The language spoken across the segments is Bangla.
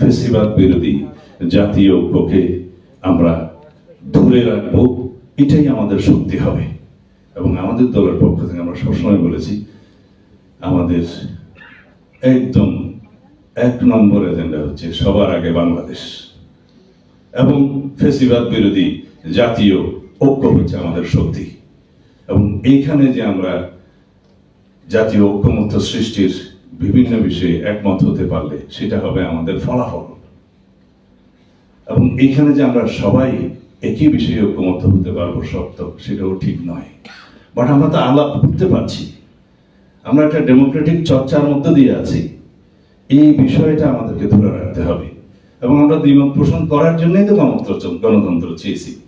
ফেসিবাদ বিরোধী জাতীয় ঐক্যকে আমরা ধরে রাখব, এটাই আমাদের শক্তি হবে। এবং আমাদের দলের পক্ষ থেকে আমরা সবসময় বলেছি, আমাদের একদম এক নম্বর এজেন্ডা হচ্ছে সবার আগে বাংলাদেশ। এবং ফেসিবাদ বিরোধী জাতীয় ঐক্য হচ্ছে আমাদের শক্তি। এবং এইখানে যে আমরা জাতীয় ঐক্যমত্য সৃষ্টির বিভিন্ন বিষয়ে একমত হতে পারলে সেটা হবে আমাদের ফলাফল। এবং এইখানে যে আমরা সবাই একই বিষয়ে ঐক্যমত্য হতে পারব সত্য, সেটাও ঠিক নয়। বাট আমরা তো আলাপ করতে পারছি। আমরা একটা ডেমোক্রেটিক চর্চার মধ্য দিয়ে আছি। এই বিষয়টা আমাদেরকে ধরে রাখতে হবে। এবং আমরা দ্বিমত পোষণ করার জন্যই তো গণতন্ত্র গণতন্ত্র চেয়েছি।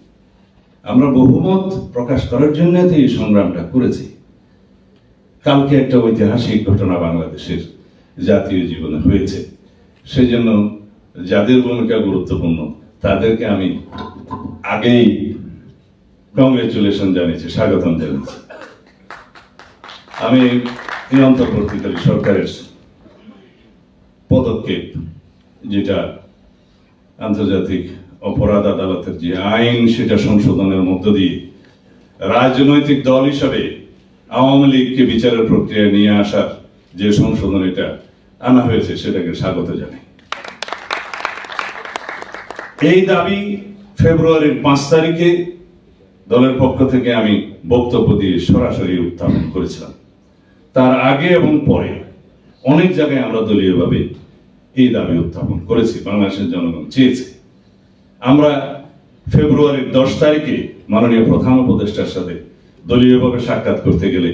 আমরা বহুমত প্রকাশ করার জন্য তো এই সংগ্রামটা করেছি। কালকে একটা ঐতিহাসিক ঘটনা বাংলাদেশের জাতীয় জীবনে হয়েছে। সেজন্য যাদের ভূমিকা গুরুত্বপূর্ণ, তাদেরকে আমি আগেই কংগ্রেচুলেশন জানিয়েছি, স্বাগতম জানিয়েছি। আমি এই অন্তর্বর্তীকালী সরকারের পদক্ষেপ, যেটা আন্তর্জাতিক অপরাধ আদালতের যে আইন, সেটা সংশোধনের মধ্য দিয়ে রাজনৈতিক দল হিসাবে আওয়ামী লীগকে বিচারের প্রক্রিয়া নিয়ে আসার যে সংশোধন এটা আনা হয়েছে, সেটাকে স্বাগত জানাই। এই দাবি ফেব্রুয়ারির পাঁচ তারিখে দলের পক্ষ থেকে আমি বক্তব্য দিয়ে সরাসরি উত্থাপন করেছিলাম। তার আগে এবং পরে অনেক জায়গায় আমরা দলীয়ভাবে এই দাবি উত্থাপন করেছি, বাংলাদেশের জনগণ চেয়েছে। আমরা ফেব্রুয়ারির দশ তারিখে মাননীয় প্রধান উপদেষ্টার সাথে দলীয়ভাবে সাক্ষাৎ করতে গেলে,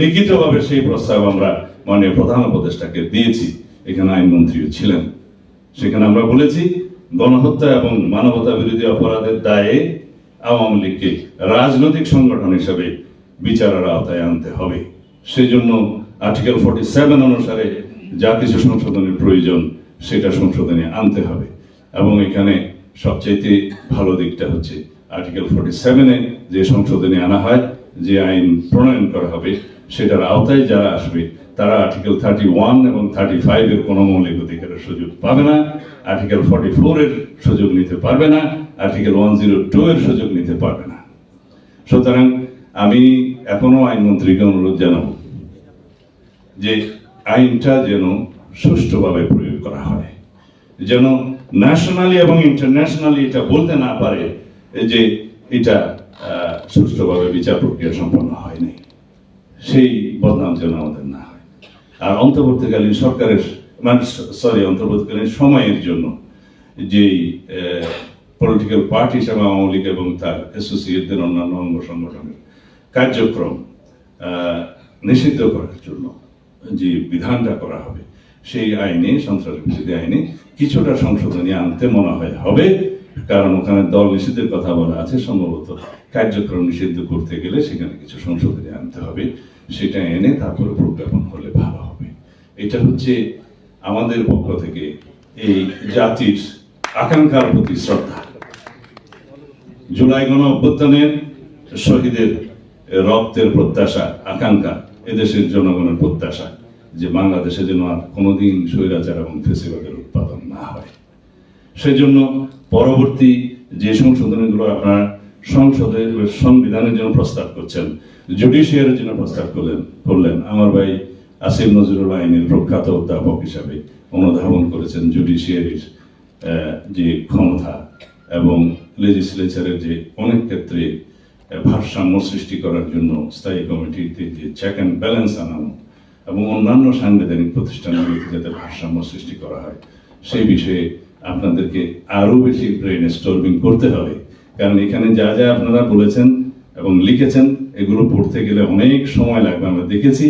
লিখিতভাবে সেই প্রস্তাব আমরা মাননীয় প্রধান উপদেষ্টাকে দিয়েছি। এখানে আইনমন্ত্রীও ছিলেন। সেখানে আমরা বলেছি, গণহত্যা এবং মানবতা বিরোধী অপরাধের দায়ে আওয়ামী লীগকে রাজনৈতিক সংগঠন হিসেবে বিচারের আওতায় আনতে হবে। সেজন্য আর্টিকেল ফর্টি সেভেন অনুসারে যা কিছু সংশোধনের প্রয়োজন, সেটা সংশোধনে আনতে হবে। এবং এখানে সবচাইতে ভালো দিকটা হচ্ছে, আর্টিকেল ফর্টি সেভেনে যে সংশোধনী আনা হয় যে আইন প্রণয়ন করা হবে, সেটার আওতায় যারা আসবে, তারা আর্টিকেল থার্টি ওয়ান এবং থার্টি ফাইভ এর কোনো মৌলিক অধিকারের সুযোগ পাবে না আর্টিকেল ফর্টি ফোর এর সুযোগ নিতে পারবে না আর্টিকেল ওয়ান জিরো টু এর সুযোগ নিতে পারবে না। সুতরাং আমি এখনও আইনমন্ত্রীকে অনুরোধ জানাব যে আইনটা যেন সুষ্ঠুভাবে প্রয়োগ করা হয়, যেন ন্যাশনালি এবং ইন্টারন্যাশনালি এটা বলতে না পারে যে এটা সুষ্ঠুভাবে বিচার প্রক্রিয়া সম্পন্ন হয়নি। সেই বদনাম যেন আমাদের না হয়। আর অন্তর্বর্তীকালীন সরকারের মানে সরি অন্তর্বর্তীকালীন সময়ের জন্য যেই পলিটিক্যাল পার্টি হিসাবে আওয়ামী লীগ এবং তার অ্যাসোসিয়েটদের অন্যান্য অঙ্গ সংগঠনের কার্যক্রম নিষিদ্ধ করার জন্য যে বিধানটা করা হবে, সেই আইনে, সন্ত্রাস বিরোধী আইনে কিছুটা সংশোধনী আনতে মনে হয় হবে। কারণ ওখানে দল নিষিদ্ধের কথা বলা আছে, সম্ভবত কার্যক্রম নিষিদ্ধ করতে গেলে সেখানে কিছু সংশোধনী আনতে হবে, সেটা এনে তারপরে প্রজ্ঞাপন হলে ভালো হবে। এটা হচ্ছে আমাদের পক্ষ থেকে এই জাতির আকাঙ্ক্ষার প্রতি শ্রদ্ধা। জুলাই গণ অভ্যুত্থানের শহীদের রক্তের প্রত্যাশা, আকাঙ্ক্ষা, এদেশের জনগণের প্রত্যাশা, যে বাংলাদেশে যেন আর কোনোদিন স্বৈরাচার এবং ফেসিবাদের উৎপাদন না হয়। সেজন্য পরবর্তী যে সংশোধনীগুলো আপনার সংসদের সংবিধানের জন্য প্রস্তাব করছেন জুডিশিয়ারের জন্য প্রস্তাব করলেন করলেন, আমার ভাই আসিফ নজরুল আইনের প্রখ্যাত অধ্যাপক হিসাবে অনুধাবন করেছেন জুডিশিয়ারির যে ক্ষমতা এবং লেজিসলেচারের যে অনেক ক্ষেত্রে ভারসাম্য সৃষ্টি করার জন্য স্থায়ী কমিটিতে যে চেক অ্যান্ড ব্যালেন্স আনানো এবং অন্যান্য সাংবিধানিক প্রতিষ্ঠানগুলিতে যাতে ভারসাম্য সৃষ্টি করা হয়, সেই বিষয়ে আপনাদেরকে আরও বেশি ব্রেন স্টর্মিং করতে হবে। কারণ এখানে যা যা আপনারা বলেছেন এবং লিখেছেন, এগুলো পড়তে গেলে অনেক সময় লাগবে। আমরা দেখেছি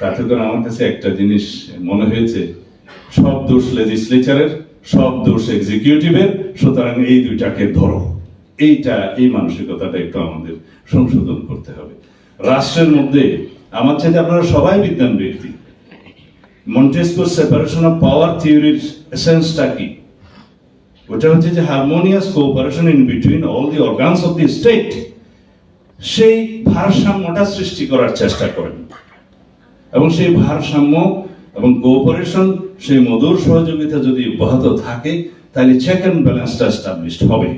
তাতে করে আমার কাছে একটা জিনিস মনে হয়েছে, সব দোষ লেজিসলেচারের সব দোষ এক্সিকিউটিভের সুতরাং এই দুইটাকে ধরো। এইটা, এই মানসিকতাটা একটু আমাদের সংশোধন করতে হবে। রাষ্ট্রের মধ্যে, আমার চাইতে আপনারা সবাই বিজ্ঞান ব্যক্তি। মন্টেস্কোর সেপারেশন অফ পাওয়ার থিওরির এসেন্সটা কি? ওটা হচ্ছে যে harmonious cooperation in between all the organs of the state সেই ভারসাম্যটা সৃষ্টি করার চেষ্টা করেন। এবং সেই ভারসাম্য এবং কোঅপারেশন সেই মধুর সহযোগিতা যদি অব্যাহত থাকে, তাহলে চেক অ্যান্ড ব্যালেন্সটা এস্টাবলিশড হবে।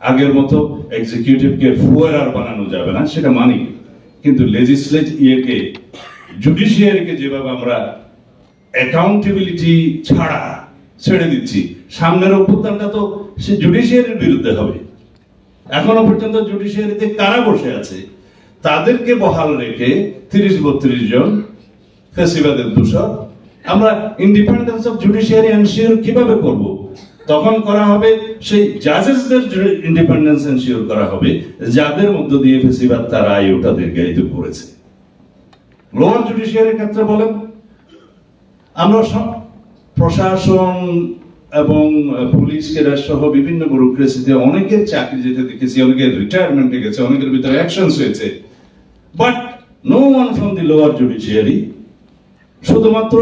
আগের মতো এক্সিকিউটিভকে ফুয়ারার বানানো যাবে না, সেটা মানি। কিন্তু লেজিসলেট ইয়েকে জুডিশিয়ারিকে যেভাবে আমরা অ্যাকাউন্টেবিলিটি ছাড়া ছেড়ে দিচ্ছি সামনের অভ্যুত্থানটা তো সে জুডিশিয়ারির বিরুদ্ধে হবে। এখনও পর্যন্ত জুডিশিয়ারিতে কারা বসে আছে, তাদেরকে বহাল রেখে তিরিশ বত্রিশ জন ফেসিবাদের দূষক, আমরা ইন্ডিপেন্ডেন্স অফ জুডিশিয়ারি এনশিওর কীভাবে করব? তখন করা হবে, সেই জাজেসদের ইন্ডিপেন্ডেন্স এনশিওর করা হবে, যাদের মধ্য দিয়ে ফেসিবাদ তার আয়ুটা দীর্ঘায়িত করেছে। লোয়ার জুডিশিয়ারির ক্ষেত্রে বলেন, আমরা সব প্রশাসন এবং পুলিশ কেডার সহ বিভিন্ন ব্যুরোক্রেসিতে অনেকের চাকরি যেতে দেখেছি, অনেকের রিটায়ারমেন্টে গেছে অনেকের ভিতরে অ্যাকশনস হয়েছে। But no one from the lower judiciary শুধুমাত্র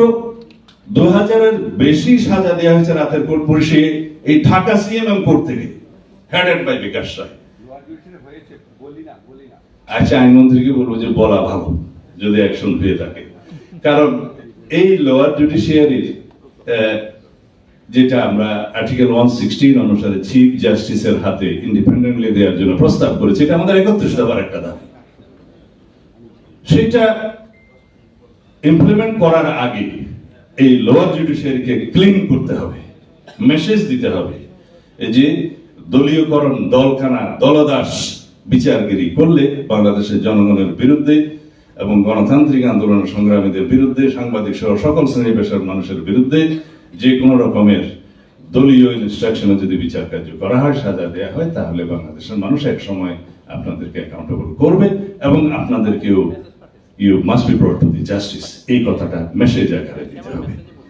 দু হাজারের বেশি সাজা দেওয়া হয়েছে রাতের কোর্ট পুলিশে, এই ঢাকা সিএমএম কোর্ট থেকে হেডেড বাই বিকাশ রায়। আচ্ছা আইনমন্ত্রীকে বলব যে বলা ভালো, যদি অ্যাকশন হয়ে থাকে। কারণ এই লোয়ার জুডিশিয়ারির যেটা আমরা আর্টিকেল ওয়ান সিক্সটিন অনুসারে চিফ জাস্টিসের হাতে ইন্ডিপেন্ডেন্টলি দেওয়ার জন্য প্রস্তাব করেছে, এটা আমাদের একত্রিশ দফার একটা দাবি। সেটা ইমপ্লিমেন্ট করার আগে এই লোয়ার জুডিশিয়ারিকে ক্লিন করতে হবে মেসেজ দিতে হবে যে দলীয়করণ, দলখানা, দলদাস বিচারগিরি করলে বাংলাদেশের জনগণের বিরুদ্ধে এবং গণতান্ত্রিক আন্দোলন সংগ্রামীদের বিরুদ্ধে, সাংবাদিক সহ সকল শ্রেণি পেশার মানুষের বিরুদ্ধে যে কোনো রকমের দলীয় ইনস্ট্রাকশনে যদি বিচার কার্য করা হয়, সাজা দেওয়া হয়, তাহলে বাংলাদেশের মানুষ এক সময় আপনাদেরকে অ্যাকাউন্টেবল করবে এবং আপনাদেরকেও you must be brought to the justice এই কথাটা মেসেজ আকারে দিতে হবে।